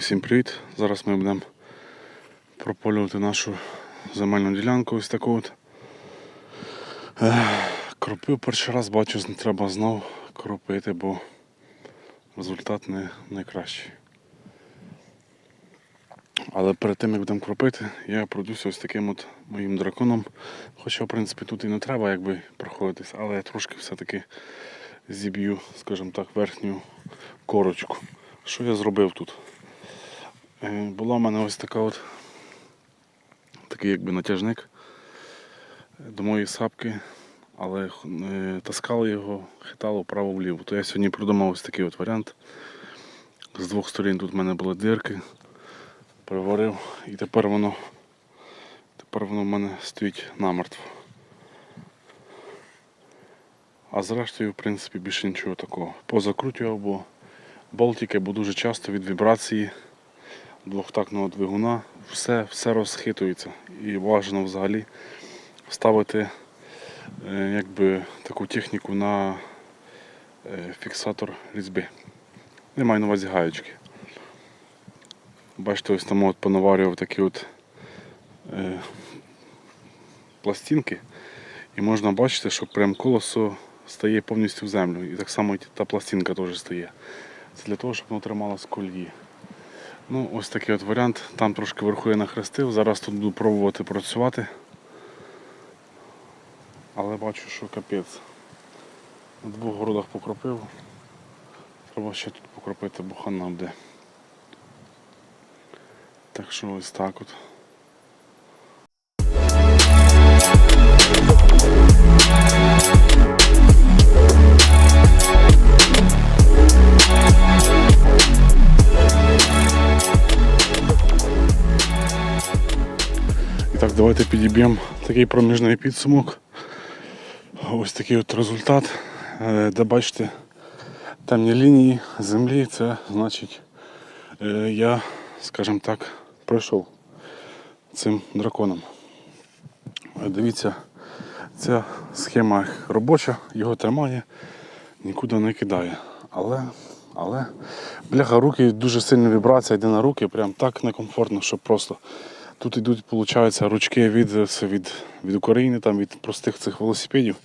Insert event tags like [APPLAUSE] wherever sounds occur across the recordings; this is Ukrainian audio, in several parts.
Всім привіт! Зараз ми будемо прополювати нашу земельну ділянку ось таку от. Кропив перший раз, бачу, треба знов кропити, бо результат не найкращий. Але перед тим як будемо кропити, я пройдуся ось таким от моїм драконом. Хоча, в принципі, тут і не треба якби проходитись, але я трошки все-таки зіб'ю, скажімо так, верхню корочку. Що я зробив тут? Е, Була в мене ось така от такий якби натяжник до моєї сапки, але е, таскали його, хитало вправо-вліво. То я сьогодні придумав ось такий от варіант. З двох сторін тут в мене були дирки, приварив і тепер воно тепер воно в мене стоїть намертво. А зрештою, в принципі, більше нічого такого. Позакрутював, бо болтики, бо дуже часто від вібрації двохтактного двигуна все, все розхитується. І важливо взагалі ставити е, якби, таку техніку на е, фіксатор різьби. Маю на увазі гаєчки. Бачите, ось там от понаварював такі от е, пластинки. І можна бачити, що прям колесо стає повністю в землю. І так само та пластинка теж стає. Це для того, щоб воно трималось в кольї. Ну, ось такий от варіант. Там трошки вверху я нахрестив. Зараз тут буду пробувати працювати. Але бачу, що капець. На двох городах покропив. Треба ще тут покропити, бо хана буде. Так що ось так от. Так, давайте підіб'ємо такий проміжний підсумок. Ось такий от результат. Де бачите темні лінії землі, це значить е, я, скажімо так, пройшов цим драконом. Е, Дивіться, ця схема робоча, його тримає, нікуди не кидає. Але, але бляха руки дуже сильна вібрація йде на руки, прям так некомфортно, що просто. Тут йдуть, виходить, ручки від, від, від України, там, від простих цих велосипедів.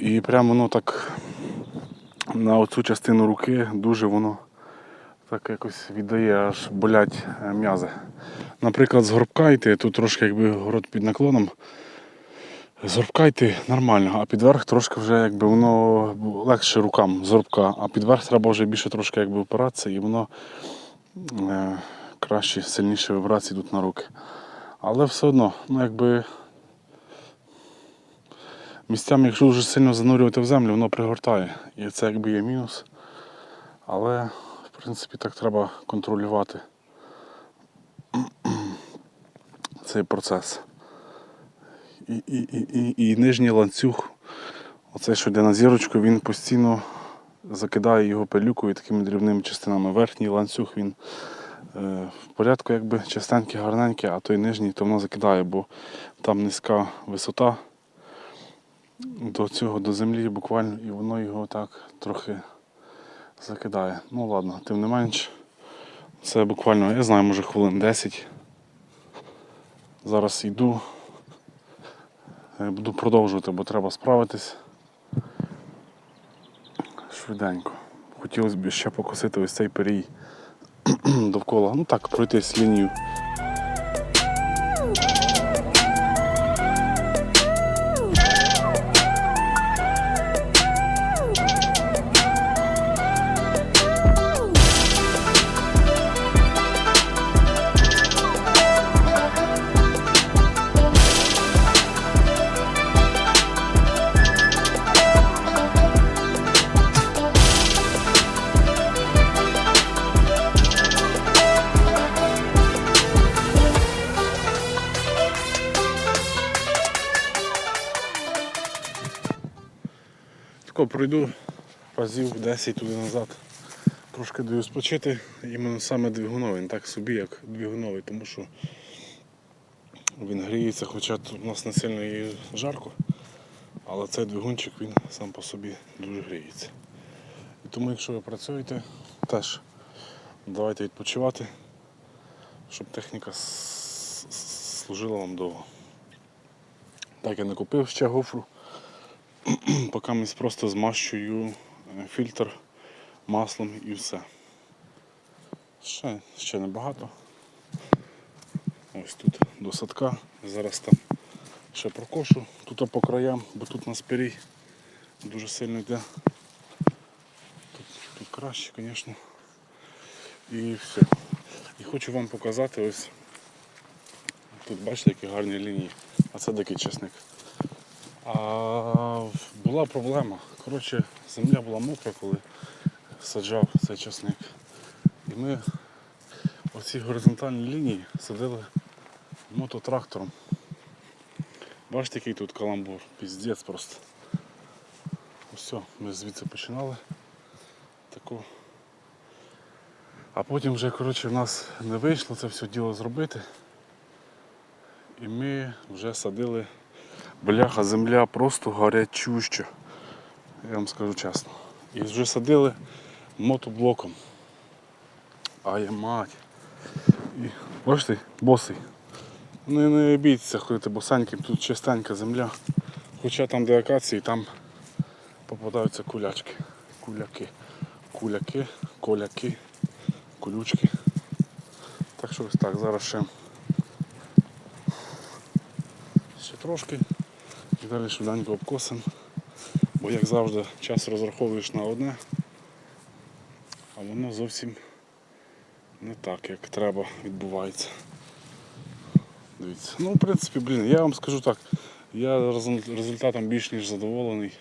І прямо воно так на оцю частину руки дуже воно так якось віддає, аж болять е, м'язи. Наприклад, з горбка йти, тут трошки якби город під наклоном. З йти нормально, а підверх трошки вже якби воно легше рукам з а підверх треба вже більше трошки якби опиратися і воно е, краще, сильніші вібрації йдуть на руки. Але все одно, ну якби місцями, якщо дуже сильно занурювати в землю, воно пригортає. І це якби є мінус. Але в принципі так треба контролювати [CLEARS THROAT] цей процес. І, і, і, і, нижній ланцюг, оцей, що йде на зірочку, він постійно закидає його пилюкою такими дрібними частинами. Верхній ланцюг він е, в порядку, якби частенький, гарненький, а той нижній, то воно закидає, бо там низька висота до цього, до землі буквально, і воно його так трохи закидає. Ну ладно, тим не менш, це буквально, я знаю, може хвилин 10. Зараз йду. Е, Буду продовжувати, бо треба справитись. Швиденько. Хотілося б ще покосити ось цей перій [CLEARS THROAT] довкола. Ну так, пройтись лінію. Тако пройду разів 10 туди назад. Трошки даю спочити, іменно саме двигуновий, не так собі, як двигуновий, тому що він гріється, хоча тут у нас не сильно і жарко, але цей двигунчик він сам по собі дуже гріється. І тому якщо ви працюєте, теж Давайте відпочивати, щоб техніка служила вам довго. Так, я не купив ще гофру. [CLEARS THROAT] Поки ми просто змащую е, фільтр маслом і все. Ще, ще небагато. Ось тут до садка. Зараз там ще прокошу. Тут по краям, бо тут на спирій дуже сильно йде. Тут, тут краще, звісно. І все. І хочу вам показати ось. Тут бачите, які гарні лінії. А це дикий чесник. А була проблема. Коротше, земля була мокра, коли саджав цей часник. І ми оці горизонтальні лінії садили мототрактором. Бачите, який тут каламбур? Піздець просто. Все, ми звідси починали. Таку. А потім вже коротше, в нас не вийшло це все діло зробити. І ми вже садили бляха, земля просто гарячуща. Я вам скажу чесно. І вже садили мотоблоком. А я мать. І, бачите, босий. Не, не бійтеся ходити босеньким, тут чистенька земля. Хоча там де акації, там попадаються кулячки. Куляки. Куляки, коляки, колючки. Так що ось так, зараз ще, ще трошки далі швиденько обкосимо. Бо як завжди час розраховуєш на одне, а воно зовсім не так, як треба відбувається. Дивіться. Ну, в принципі, блін, я вам скажу так, я результатом більш ніж задоволений.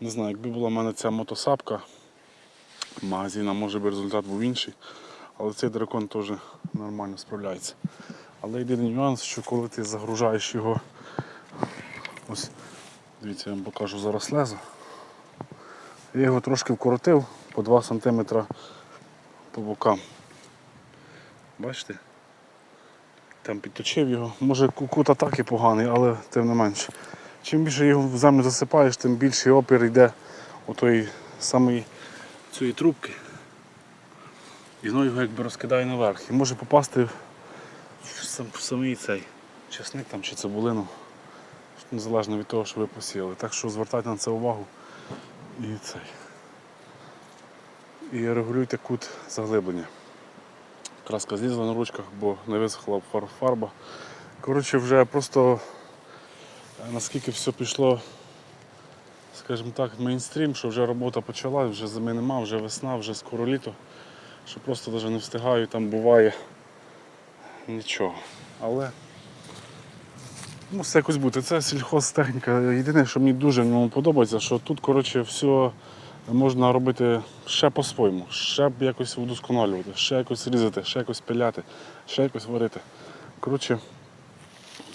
Не знаю, якби була в мене ця мотосапка магазина, може би результат був інший. Але цей дракон теж нормально справляється. Але єдиний нюанс, що коли ти загружаєш його, ось, дивіться, я вам покажу зараз лезо. Я його трошки вкоротив по 2 см по бокам. Бачите? Там підточив його. Може ку- кут атаки поганий, але тим не менше. Чим більше його в землю засипаєш, тим більший опір йде отої самої цієї трубки. І знову його якби розкидає наверх. І може попасти в самий цей чесник там чи цибулину. Незалежно від того, що ви посіяли. Так що звертайте на це увагу і цей. І регулюйте кут заглиблення. Краска злізла на ручках, бо не висохла фар- фарба. Коротше, вже просто е, наскільки все пішло, скажімо так, мейнстрім, що вже робота почалась, вже зими нема, вже весна, вже скоро літо, що просто навіть не встигаю, там буває нічого. Але ну, все якось бути. Це сільхозтехніка. Єдине, що мені дуже в ньому подобається, що тут коротше, все можна робити ще по-своєму, ще якось удосконалювати, ще якось різати, ще якось пиляти, ще якось варити. Коротше,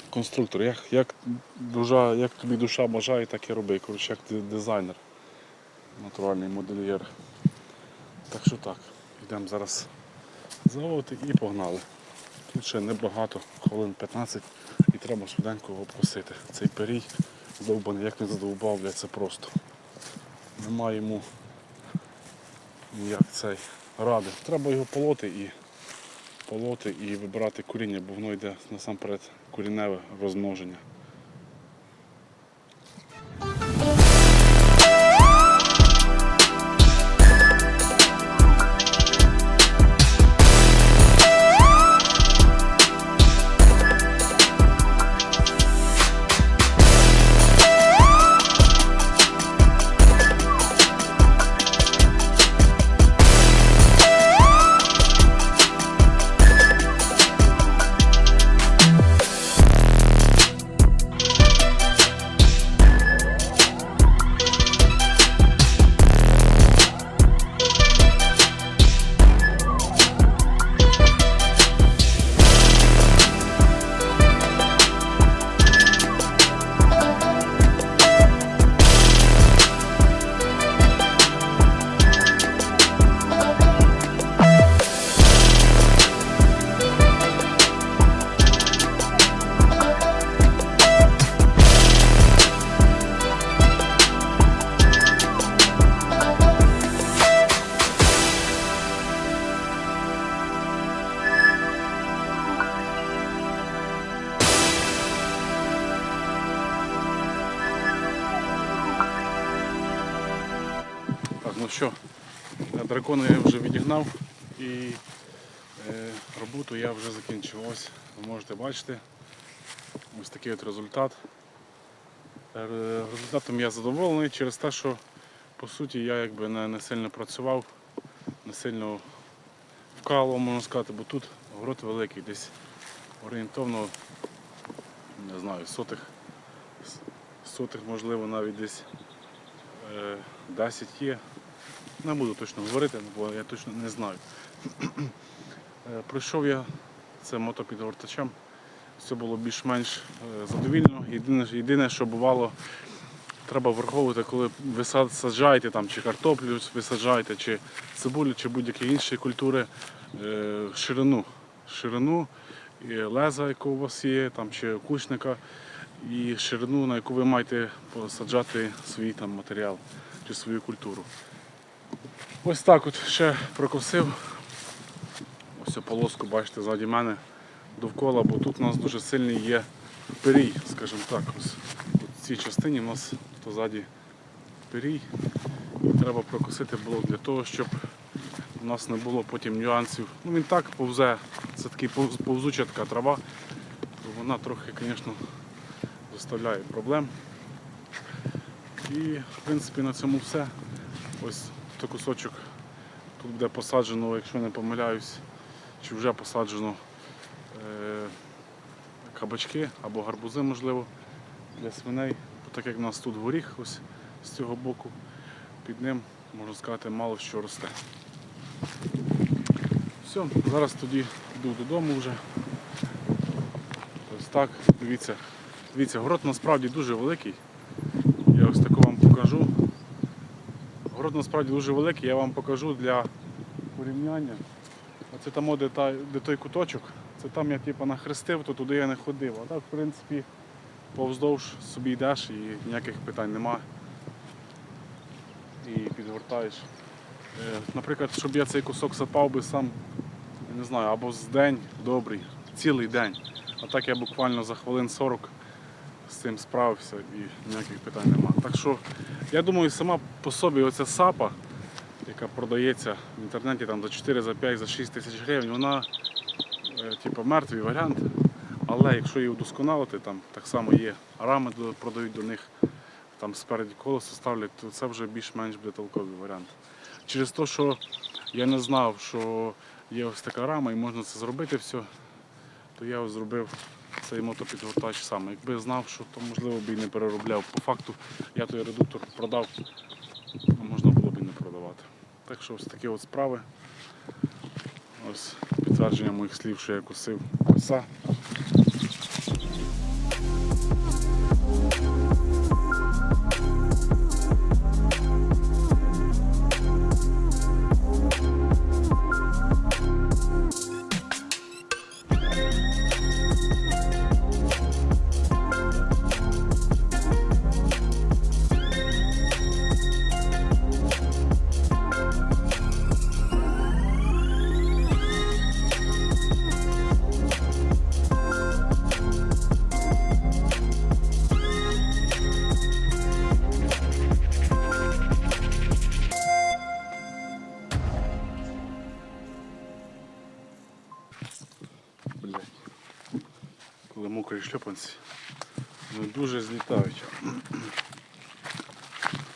конструктор, як, як, душа, як тобі душа бажає, так і роби. Коротше, як ти дизайнер, натуральний модельєр. Так що так, йдемо зараз заводити і погнали. Тут ще небагато, хвилин 15 і треба швиденько обкосити. Цей перій довбаний, як не задовбав, бля, це просто. Нема йому ніяк цей ради. Треба його полоти і полоти і вибирати коріння, бо воно йде насамперед корінневе розмноження. Я і е, роботу я вже закінчив. Ось ви можете бачити. Ось такий от результат. Е, Результатом я задоволений через те, що по суті я якби не, не сильно працював, не сильно вкалував, можна сказати, бо тут город великий, десь орієнтовно, не знаю, сотих, сотих можливо навіть десь е, 10 є. Не буду точно говорити, бо я точно не знаю. Е, Пройшов я це мотопідгортачем. Все було більш-менш е, задовільно. Єдине, єдине, що бувало, треба враховувати, коли ви саджаєте там, чи картоплю ви саджаєте, чи цибулю, чи будь-які інші культури, е, ширину. Ширину і леза, яку у вас є, там, чи кучника, і ширину, на яку ви маєте посаджати свій там, матеріал чи свою культуру. Ось так от ще прокосив. Ось цю полоску, бачите, ззаді мене довкола, бо тут у нас дуже сильний є пирій, скажімо так. Ось в цій частині у нас то ззаді пирій. І треба прокосити було для того, щоб у нас не було потім нюансів. Ну він так повзе, це такий повз- повзуча така трава, то вона трохи, звісно, доставляє проблем. І в принципі на цьому все. Ось той кусочок тут буде посаджено, якщо не помиляюсь, чи вже посаджено е, кабачки або гарбузи, можливо, для свиней. Так як у нас тут горіх ось з цього боку, під ним, можна сказати, мало що росте. Все, зараз тоді йду додому вже. Ось так, дивіться. Дивіться, город насправді дуже великий. Я ось таку вам покажу. Город насправді дуже великий, я вам покажу для порівняння. Оце там, де, та, де той куточок, це там я типу, нахрестив, то туди я не ходив. А так, в принципі, повздовж собі йдеш і ніяких питань нема. І підгортаєш. Е, Наприклад, щоб я цей кусок сапав би сам, не знаю, або з день добрий, цілий день. А так я буквально за хвилин 40 з цим справився і ніяких питань нема. Так що я думаю, сама по собі оця сапа, яка продається в інтернеті там за 4, за 5, за 6 тисяч гривень, вона е, типу, мертвий варіант. Але якщо її удосконалити, там так само є рами продають до них, там спереді колесо ставлять, то це вже більш-менш буде толковий варіант. Через те, що я не знав, що є ось така рама і можна це зробити все, то я ось зробив цей мотопідгортач сам. Якби знав, що то можливо б і не переробляв. По факту я той редуктор продав, а можна було б і не продавати. Так що ось такі от справи. Ось підтвердження моїх слів, що я косив коса. Шльопанці, вони дуже злітають.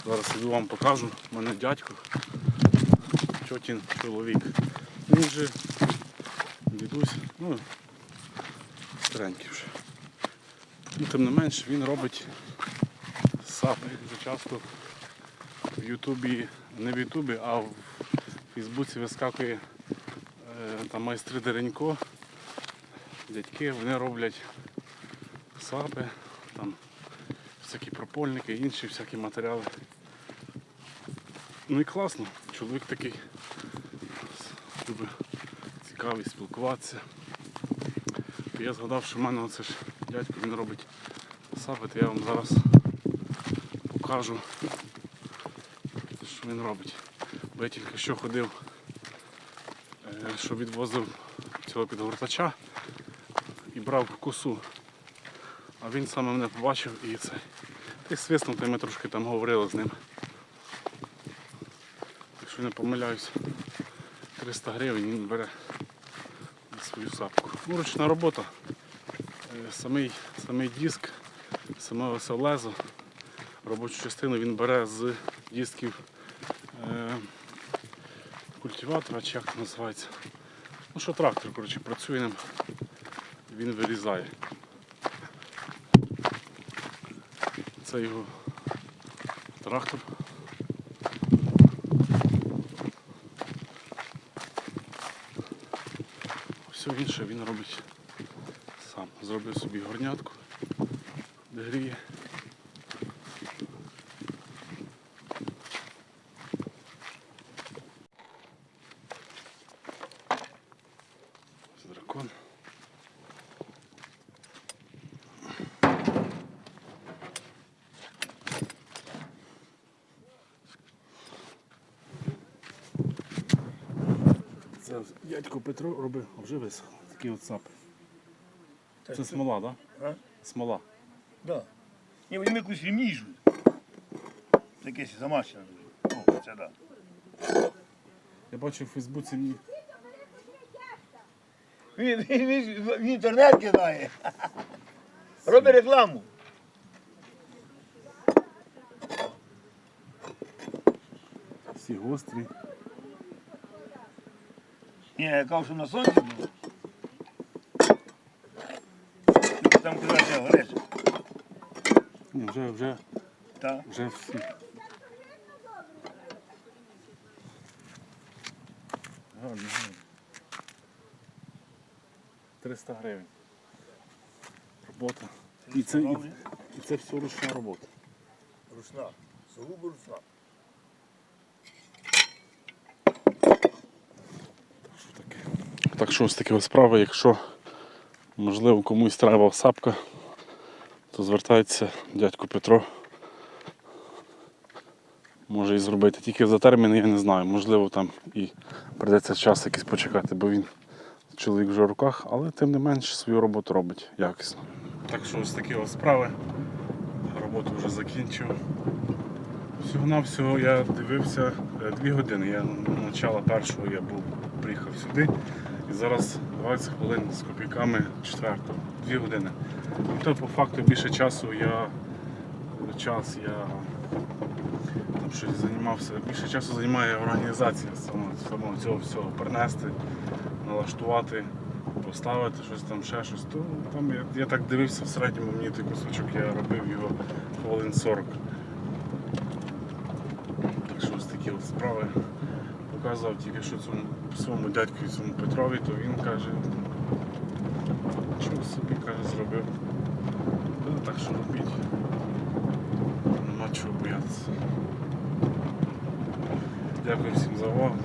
Зараз іду вам покажу. У мене дядько, чотін чоловік. Він же дідусь, ну, старенький вже. Ну, тим не менш він робить сапи. Дуже часто в Ютубі, не в Ютубі, а в Фейсбуці вискакує е, там майстри Деренько, дядьки, вони роблять сапи, там всякі пропольники, інші всякі матеріали. Ну і класно, чоловік такий любить цікавий спілкуватися. То я згадав, що в мене оце ж дядько він робить сапи, то я вам зараз покажу, що він робить. Бо я тільки що ходив, е, що відвозив цього підгортача і брав косу. А він саме мене побачив і це. Ти свиснув, й ми трошки там говорили з ним. якщо не помиляюсь, 300 гривень він бере свою сапку. Ну, ручна робота. Е, Самий, самий диск, саме оце робочу частину він бере з дисків е, культиватора, чи як це називається. Ну що трактор, коротше, працює ним, він вирізає. Це його трактор. Все інше він робить сам. Зробив собі горнятку, де гріє. Ось дракон. Це дядько Петро робив, а вже висох. Такий от сап. Це смола, так? Да? Смола. Да. Ні, вони якусь реміжу. Таке замащене. О, це да. Я бачив у Фейсбуці мені Він, він, він в інтернет кидає. Робить рекламу. всі гострі. Ні, я кажу, що на сонці було. Там куди це гореш. Ні, вже, вже, Так. вже всі. Гарно, гарно. 300 гривень. Робота. І це, і, і це все ручна робота. Ручна. Сугубо ручна. Що таке? Так що ось такі справи, якщо можливо комусь треба сапка, то звертається дядько Петро. Може і зробити. Тільки за терміни я не знаю. Можливо там і прийдеться час якийсь почекати, бо він чоловік вже в руках, але тим не менш свою роботу робить якісно. Так що ось такі ось справи. Роботу вже закінчив. Всього-навсього я дивився е, дві години. Я на начала першого я був, приїхав сюди. Зараз 20 хвилин з копійками четвертого. Дві години. І то по факту більше часу я час я там щось займався. Більше часу займає організація самого цього всього. Принести, налаштувати, поставити щось там, ще щось. То там я, я так дивився в середньому мені той кусочок, я робив його хвилин 40. Так що ось такі от справи показував тільки що цьому своєму дядьку і цьому Петрові, то він каже, чого собі каже, зробив. Ну, так що робіть. Нема чого боятися. Дякую всім за увагу.